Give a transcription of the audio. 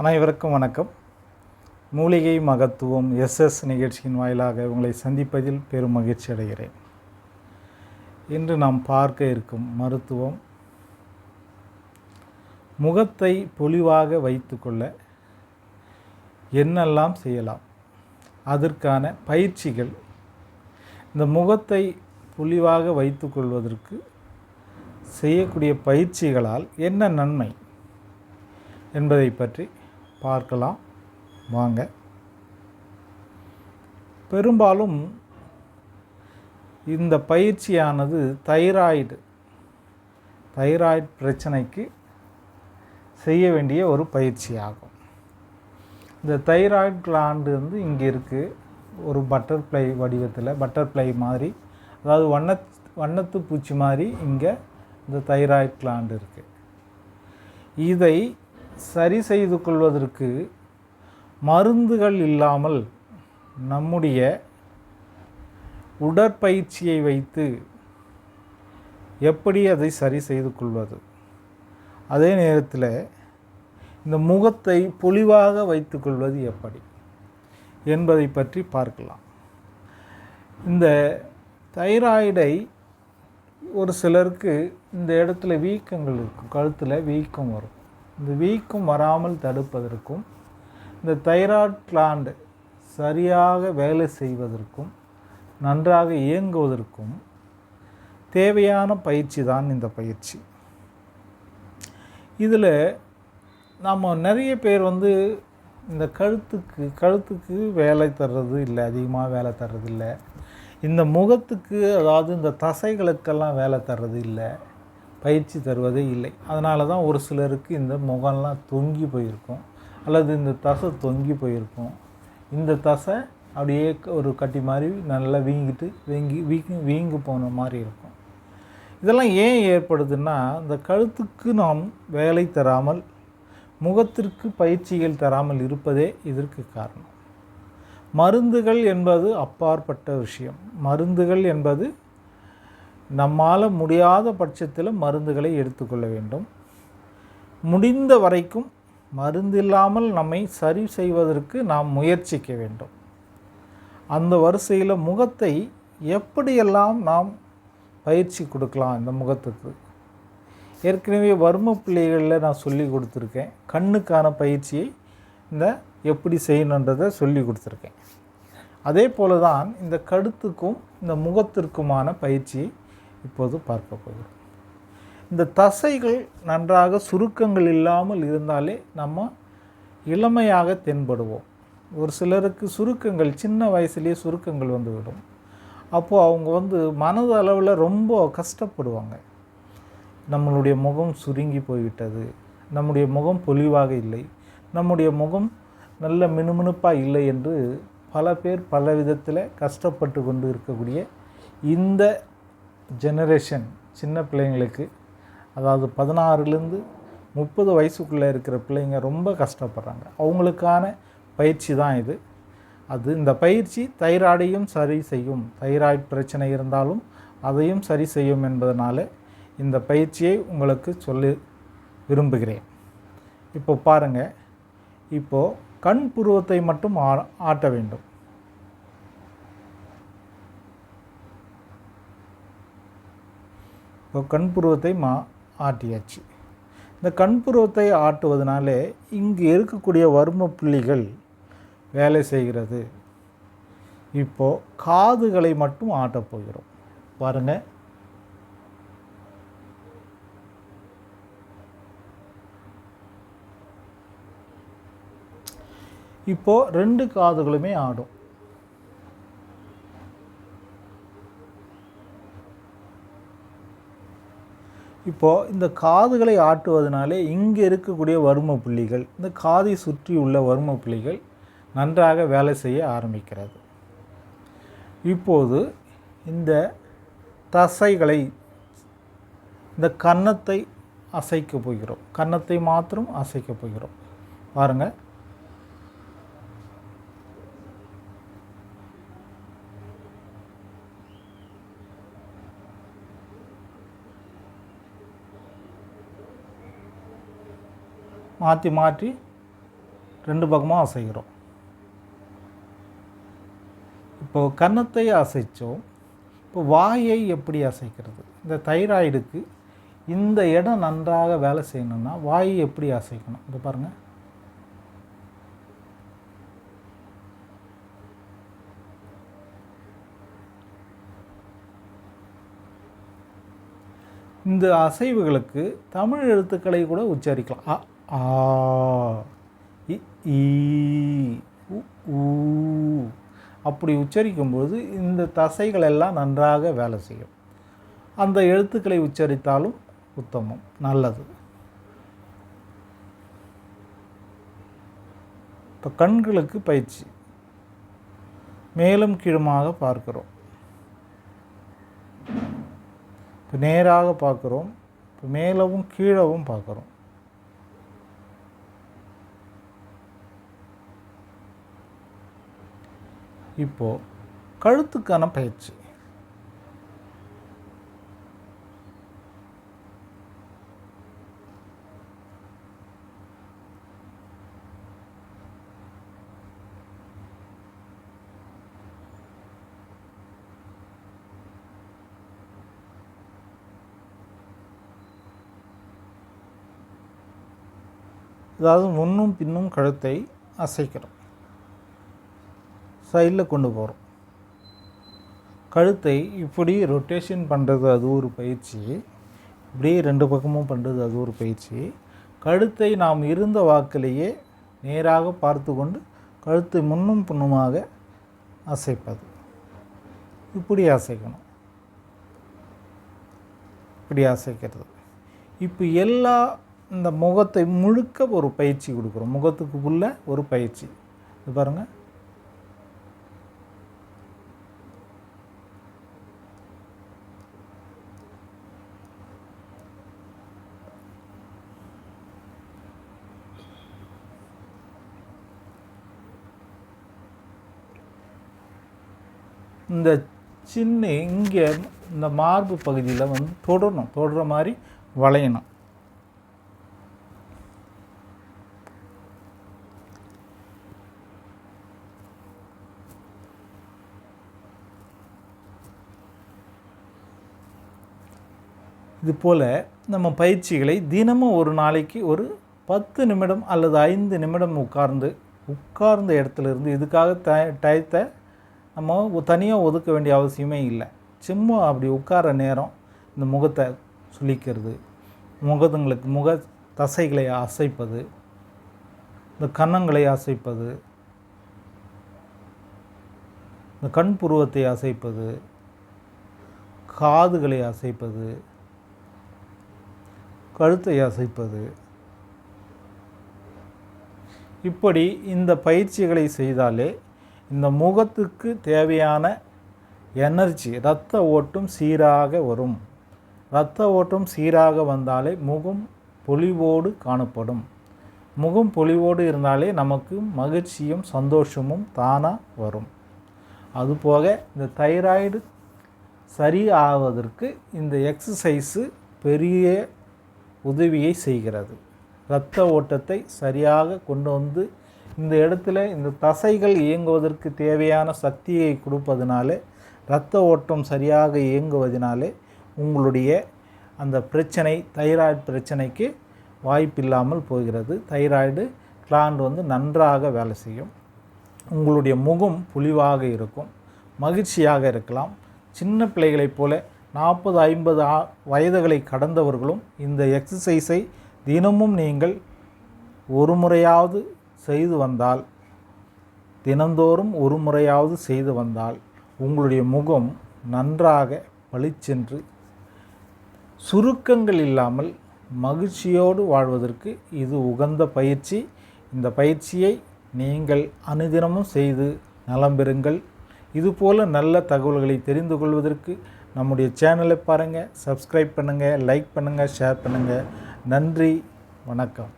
அனைவருக்கும் வணக்கம். மூலிகை மகத்துவம் எஸ்எஸ் நிகழ்ச்சியின் வாயிலாக உங்களை சந்திப்பதில் பெரும் மகிழ்ச்சி அடைகிறேன். இன்று நாம் பார்க்க இருக்கும் மருத்துவம் முகத்தை பொலிவாக வைத்துக்கொள்ள என்னெல்லாம் செய்யலாம் அதற்கான பயிற்சிகள் இந்த முகத்தை பொலிவாக வைத்துக்கொள்வதற்கு செய்யக்கூடிய பயிற்சிகளால் என்ன நன்மை என்பதை பற்றி பார்க்கலாம். வாங்க. பெரும்பாலும் இந்த பயிற்சியானது தைராய்டு தைராய்டு பிரச்சனைக்கு செய்ய வேண்டிய ஒரு பயிற்சியாகும். இந்த தைராய்டு கிளாண்டு வந்து இங்கே இருக்குது ஒரு பட்டர்ஃப்ளை வடிவத்தில் பட்டர்ஃப்ளை மாதிரி. அதாவது வண்ண வண்ணத்து பூச்சி மாதிரி இங்கே இந்த தைராய்டு கிளாண்டு இருக்குது இதை சரி செய்து கொள்வதற்கு மருந்துகள் இல்லாமல் நம்முடைய உடற்பயிற்சியை வைத்து எப்படி அதை சரி செய்து கொள்வது? அதே நேரத்தில் இந்த முகத்தை பொலிவாக வைத்துக்கொள்வது எப்படி என்பதை பற்றி பார்க்கலாம். இந்த தைராய்டை ஒரு சிலருக்கு இந்த இடத்துல வீக்கங்கள் இருக்கும் கழுத்தில் வீக்கம் வரும். இந்த வீக்கம் வராமல் தடுப்பதற்கும் இந்த தைராய்டு கிளாண்டு சரியாக வேலை செய்வதற்கும் நன்றாக இயங்குவதற்கும் தேவையான பயிற்சி தான் இந்த பயிற்சி. இதில் நம்ம நிறைய பேர் வந்து இந்த கழுத்துக்கு கழுத்துக்கு வேலை தர்றது இல்லை அதிகமாக வேலை தர்றது இல்லை. இந்த முகத்துக்கு அதாவது இந்த தசைகளுக்கெல்லாம் வேலை தர்றது இல்லை. பயிற்சி தருவதே இல்லை. அதனால தான் ஒரு சிலருக்கு இந்த முகம்லாம் தொங்கி போயிருக்கும். அல்லது இந்த தசை தொங்கி போயிருக்கும். இந்த தசை அப்படியே ஒரு கட்டி மாதிரி நல்லா வீங்கிட்டு வீங்கி வீங்கி வீங்கி போன மாதிரி இருக்கும். இதெல்லாம் ஏன் ஏற்படுதுன்னா இந்த கழுத்துக்கு நாம் வேலை தராமல் முகத்திற்கு பயிற்சிகள் தராமல் இருப்பதே இதற்கு காரணம். மருந்துகள் என்பது அப்பாற்பட்ட விஷயம். மருந்துகள் என்பது நம்மால் முடியாத பட்சத்தில் மருந்துகளை எடுத்துக்கொள்ள வேண்டும். முடிந்த வரைக்கும் மருந்தில்லாமல் நம்மை சரி செய்வதற்கு நாம் முயற்சிக்க வேண்டும். அந்த வரிசையில் முகத்தை எப்படியெல்லாம் நாம் பயிற்சி கொடுக்கலாம் இந்த முகத்துக்கு? ஏற்கனவே வர்ம பிள்ளைகளில் நான் சொல்லி கொடுத்துருக்கேன். கண்ணுக்கான பயிற்சியை இந்த எப்படி செய்யணுன்றதை சொல்லி கொடுத்துருக்கேன். அதே போல தான் இந்த கழுத்துக்கும் இந்த முகத்திற்குமான பயிற்சியை இப்போது பார்க்க போகிறோம். இந்த தசைகள் நன்றாக சுருக்கங்கள் இல்லாமல் இருந்தாலே நம்ம இளமையாக தென்படுவோம். ஒரு சிலருக்கு சுருக்கங்கள் சின்ன வயசுலேயே சுருக்கங்கள் வந்துவிடும். அப்போது அவங்க வந்து மனது அளவில் ரொம்ப கஷ்டப்படுவாங்க. நம்மளுடைய முகம் சுருங்கி போய்விட்டது நம்முடைய முகம் பொலிவாக இல்லை நம்முடைய முகம் நல்ல மினுமினுப்பாக இல்லை என்று பல பேர் பல விதத்தில் கஷ்டப்பட்டு கொண்டு இருக்கக்கூடிய இந்த ஜெனரேஷன் சின்ன பிள்ளைங்களுக்கு அதாவது பதினாறுலேருந்து முப்பது வயசுக்குள்ளே இருக்கிற பிள்ளைங்க ரொம்ப கஷ்டப்படுறாங்க. அவங்களுக்கான பயிற்சி தான் இது. அது இந்த பயிற்சி தைராய்டையும் சரி செய்யும். தைராய்டு பிரச்சனை இருந்தாலும் அதையும் சரி செய்யும் என்பதனால இந்த பயிற்சியை உங்களுக்கு சொல்லி விரும்புகிறேன். இப்போ பாருங்கள் இப்போது கண் புருவத்தை மட்டும் ஆ ஆட்ட வேண்டும். இப்போ கண்புருவத்தை மா ஆட்டியாச்சு. இந்த கண்புருவத்தை ஆட்டுவதனாலே இங்கு இருக்கக்கூடிய வர்ம புள்ளிகள் வேலை செய்கிறது. இப்போது காதுகளை மட்டும் ஆட்டப் போகிறோம். பாருங்கள் இப்போது ரெண்டு காதுகளுமே ஆடும். இப்போது இந்த காதுகளை ஆட்டுவதனாலே இங்கே இருக்கக்கூடிய வர்ம புள்ளிகள் இந்த காதை சுற்றி உள்ள வர்ம புள்ளிகள் நன்றாக வேலை செய்ய ஆரம்பிக்கிறது. இப்போது இந்த தசைகளை இந்த கன்னத்தை அசைக்க போகிறோம். கன்னத்தை மாத்திரம் அசைக்க போகிறோம். பாருங்கள் மாற்றி மாற்றி ரெண்டு பக்கமும் அசைகிறோம். இப்போ கன்னத்தை அசைச்சோம். இப்போ வாயை எப்படி அசைக்கிறது? இந்த தைராய்டுக்கு இந்த இடம் நன்றாக வேலை செய்யணும்னா வாயை எப்படி அசைக்கணும்? இது பாருங்கள் இந்த அசைவுகளுக்கு தமிழ் எழுத்துக்களை கூட உச்சரிக்கலாம். ஆ இ ஈ உ ஊ. அப்படி உச்சரிக்கும்போது இந்த தசைகள் எல்லாம் நன்றாக வேலை செய்யும். அந்த எழுத்துக்களை உச்சரித்தாலும் உத்தமம் நல்லது. இப்போ கண்களுக்கு பயிற்சி. மேலும் கீழுமாக பார்க்கிறோம். இப்போ நேராக பார்க்குறோம். இப்போ மேலவும் கீழவும் பார்க்குறோம். இப்போது கழுத்துக்கான பயிற்சி. அதாவது முன்னும் பின்னும் கழுத்தை அசைக்கிறோம். சைடில் கொண்டு போகிறோம். கழுத்தை இப்படி ரொட்டேஷன் பண்ணுறது அது ஒரு பயிற்சி. இப்படியே ரெண்டு பக்கமும் பண்ணுறது அது ஒரு பயிற்சி. கழுத்தை நாம் இருந்த வாக்கிலேயே நேராக பார்த்து கொண்டு கழுத்தை முன்னும் பின்னுமாக அசைப்பது. இப்படி அசைக்கணும். இப்படி அசைக்கிறது. இப்போ எல்லா இந்த முகத்தை முழுக்க ஒரு பயிற்சி கொடுக்குறோம். முகத்துக்கு உள்ள ஒரு பயிற்சி. இது பாருங்கள் இந்த சின்ன இங்கே இந்த மார்பு பகுதியில் வந்து தொடரணும் தொடுற மாதிரி வளையணும். இது போல் நம்ம பயிற்சிகளை தினமும் ஒரு நாளைக்கு ஒரு பத்து நிமிடம் அல்லது ஐந்து நிமிடம் உட்கார்ந்து உட்கார்ந்த இடத்துல இருந்து இதுக்காக த டயத்தை நம்ம தனியாக ஒதுக்க வேண்டிய அவசியமே இல்லை. சும்மா அப்படி உட்கார நேரம் இந்த முகத்தை சுளிக்கிறது முகத்துங்களுக்கு முக தசைகளை அசைப்பது இந்த கன்னங்களை அசைப்பது இந்த கண் புருவத்தை அசைப்பது காதுகளை அசைப்பது கழுத்தை அசைப்பது. இப்படி இந்த பயிற்சிகளை செய்தாலே இந்த முகத்துக்கு தேவையான எனர்ஜி இரத்த ஓட்டம் சீராக வரும். இரத்த ஓட்டம் சீராக வந்தாலே முகம் பொலிவோடு காணப்படும். முகம் பொலிவோடு இருந்தாலே நமக்கு மகிழ்ச்சியும் சந்தோஷமும் தானாக வரும். அதுபோக இந்த தைராய்டு சரி ஆவதற்கு இந்த எக்ஸசைஸு பெரிய உதவியை செய்கிறது. இரத்த ஓட்டத்தை சரியாக கொண்டு வந்து இந்த இடத்துல இந்த தசைகள் இயங்குவதற்கு தேவையான சக்தியை கொடுப்பதனாலே இரத்த ஓட்டம் சரியாக இயங்குவதனாலே உங்களுடைய அந்த பிரச்சனை தைராய்டு பிரச்சனைக்கு வாய்ப்பில்லாமல் போகிறது. தைராய்டு கிளாண்ட் வந்து நன்றாக வேலை செய்யும். உங்களுடைய முகம் புலிவாக இருக்கும். மகிழ்ச்சியாக இருக்கலாம். சின்ன பிள்ளைகளைப் போல நாற்பது ஐம்பது வயதுகளை கடந்தவர்களும் இந்த எக்ஸசைஸை தினமும் நீங்கள் ஒரு முறையாவது செய்து வந்தால் தினந்தோறும் ஒரு முறையாவது செய்து வந்தால் உங்களுடைய முகம் நன்றாக பளிச்சென்று சுருக்கங்கள் இல்லாமல் மகிழ்ச்சியோடு வாழ்வதற்கு இது உகந்த பயிற்சி. இந்த பயிற்சியை நீங்கள் அனுதினமும் செய்து நலம் பெறுங்கள். இதுபோல் நல்ல தகவல்களை தெரிந்து கொள்வதற்கு நம்முடைய சேனலை பாருங்கள் சப்ஸ்கிரைப் பண்ணுங்கள் லைக் பண்ணுங்கள் ஷேர் பண்ணுங்கள் நன்றி வணக்கம்.